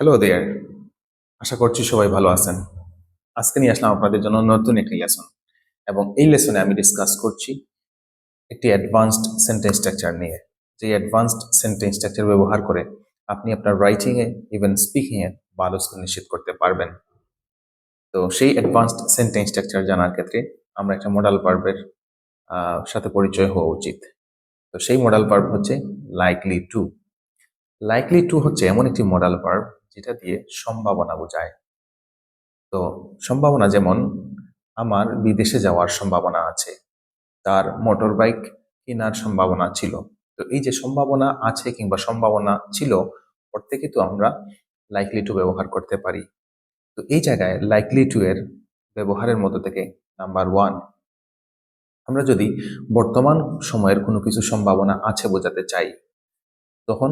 Hello দেয়ার আশা করছি সবাই ভালো আছেন। আজকে নিয়ে আসলাম আপনাদের জন্য নতুন একটি লেসন এবং এই লেসনে আমি ডিসকাস করছি একটি অ্যাডভান্সড সেন্টেন্স স্ট্রাকচার নিয়ে। যে অ্যাডভান্সড সেন্টেন্স স্ট্রাকচার ব্যবহার করে আপনি আপনার রাইটিংয়ে ইভেন স্পিকিংয়ে ভালো স্কোর নিশ্চিত করতে পারবেন। তো সেই অ্যাডভান্সড সেন্টেন্স স্ট্রাকচার জানার ক্ষেত্রে আমরা একটা মডাল পার্বের সাথে পরিচয় হওয়া উচিত। তো সেই মডাল পার্ব হচ্ছে লাইকলি টু লাইকলি টু হচ্ছে এমন একটি মডাল ভার্ব যেটা দিয়ে সম্ভাবনা বোঝায়। তো সম্ভাবনা যেমন, আমার বিদেশে যাওয়ার সম্ভাবনা আছে, তার মোটর বাইক কেনার সম্ভাবনা ছিল। তো এই যে সম্ভাবনা আছে কিংবা সম্ভাবনা ছিল, ওর থেকে তো আমরা লাইকলি টু ব্যবহার করতে পারি। তো এই জায়গায় লাইকলি টু এর ব্যবহারের মতো থেকে নাম্বার ওয়ান আমরা যদি বর্তমান সময়ের কোনো কিছু সম্ভাবনা আছে বোঝাতে চাই, তখন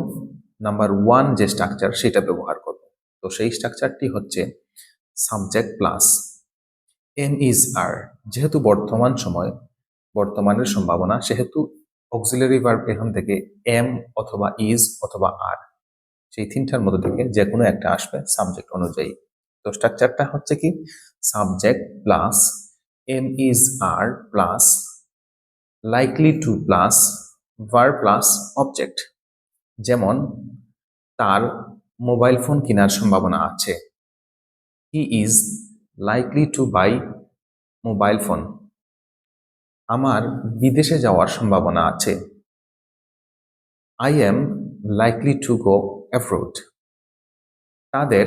নাম্বার ওয়ান যে স্ট্রাকচার সেটা ব্যবহার তো সেই স্ট্রাকচারটি হচ্ছে subject plus am is are যেহেতু বর্তমান সময়, বর্তমানের সম্ভাবনা, সেহেতু অক্সিলারি ভার্ব এখান থেকে এম অথবা ইজ অথবা আর সেই তিনটার মধ্যে থেকে যে কোনো একটা আসবে সাবজেক্ট অনুযায়ী। তো স্ট্রাকচারটা হচ্ছে কি? Subject plus am is are plus likely to plus verb plus object যেমন তার মোবাইল ফোন কেনার সম্ভাবনা আছে। He is likely to buy mobile phone. আমার বিদেশে যাওয়ার সম্ভাবনা আছে। I am likely to go abroad তাদের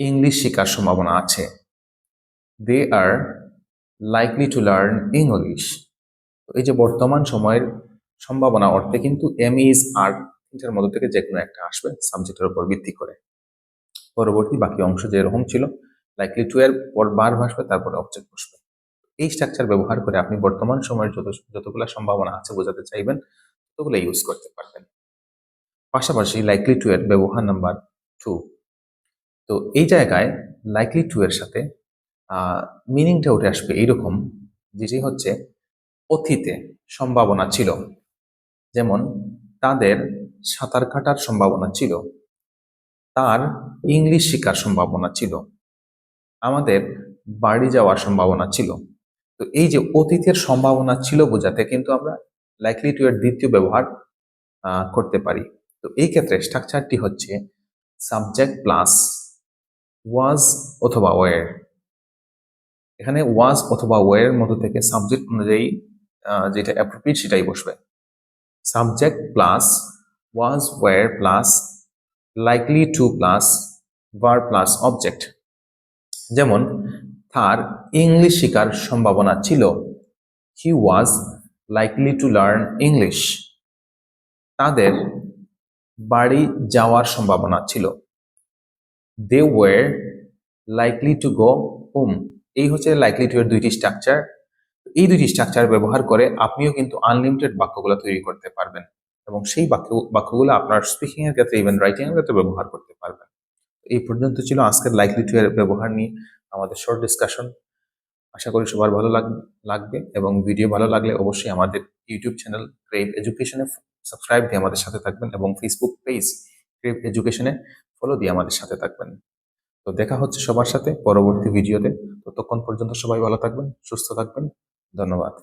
ইংলিশ শেখার সম্ভাবনা আছে। They are likely to learn English এই যে বর্তমান সময়ের সম্ভাবনা অর্থে কিন্তু এম ইজ আর তিনটার মধ্যে থেকে যে কোনো একটা আসবে সাবজেক্টের উপর ভিত্তি করে। পরবর্তী বাকি অংশ যেরকম ছিল লাইকলি টু এর পর বার ভাসবে, তারপরে অবজেক্ট বসবে। এই স্ট্রাকচার ব্যবহার করে আপনি বর্তমান সময়ের যত, যতগুলো সম্ভাবনা আছে বোঝাতে চাইবেন, ততগুলো ইউজ করতে পারবেন। পাশাপাশি লাইকলি টু এর ব্যবহার নাম্বার টু তো এই জায়গায় লাইকলি টু এর সাথে মিনিংটা উঠে আসবে এইরকম, যেটি হচ্ছে অতীতে সম্ভাবনা ছিল। যেমন তাদের সাঁতার কাটার সম্ভাবনা ছিল। তার ইংলিশ শেখার সম্ভাবনা ছিল। আমাদের বাড়ি যাওয়ার সম্ভাবনা ছিল। তো এই যে অতীতের সম্ভাবনা ছিল বোঝাতে কিন্তু আমরা লাইকলি টু এর দ্বিতীয় ব্যবহার করতে পারি। তো এই ক্ষেত্রে স্ট্রাকচারটি হচ্ছে সাবজেক্ট প্লাস ওয়াজ অথবা ওয়ের এখানে ওয়াজ অথবা ওয়ের মতো থেকে সাবজেক্ট অনুযায়ী যেটা অ্যাপ্রোপ্রিয়েট সেটাই বসবে। Subject plus was were plus likely to plus verb plus object যেমন, তার ইংলিশ শেখার সম্ভাবনা ছিল। He was likely to learn English তাদের বাড়ি যাওয়ার সম্ভাবনা ছিল। They were likely to go home এই হচ্ছে লাইকলি টু এর দুইটি স্ট্রাকচার এই দুইটি স্ট্রাকচার ব্যবহার করে আপনিও কিন্তু আনলিমিটেড বাক্যগুলো তৈরি করতে পারবেন। এবং সেই বাক্য, বাক্যগুলো আপনার স্পিকিং এর ক্ষেত্রে ইভেন রাইটিং এর ক্ষেত্রে ব্যবহার করতে পারবেন। এই পর্যন্ত ছিল আজকের লাইকলি টু এর ব্যবহার নিয়ে আমাদের শর্ট ডিসকাশন আশা করি সবার ভালো লাগবে এবং ভিডিও ভালো লাগলে অবশ্যই আমাদের ইউটিউব চ্যানেল ক্রেভ এডুকেশনে সাবস্ক্রাইব দিয়ে আমাদের সাথে থাকবেন এবং ফেসবুক পেজ ক্রেভ এডুকেশনে ফলো দিয়ে আমাদের সাথে থাকবেন। তো দেখা হচ্ছে সবার সাথে পরবর্তী ভিডিওতে ততক্ষণ পর্যন্ত সবাই ভালো থাকবেন, সুস্থ থাকবেন। ধন্যবাদ।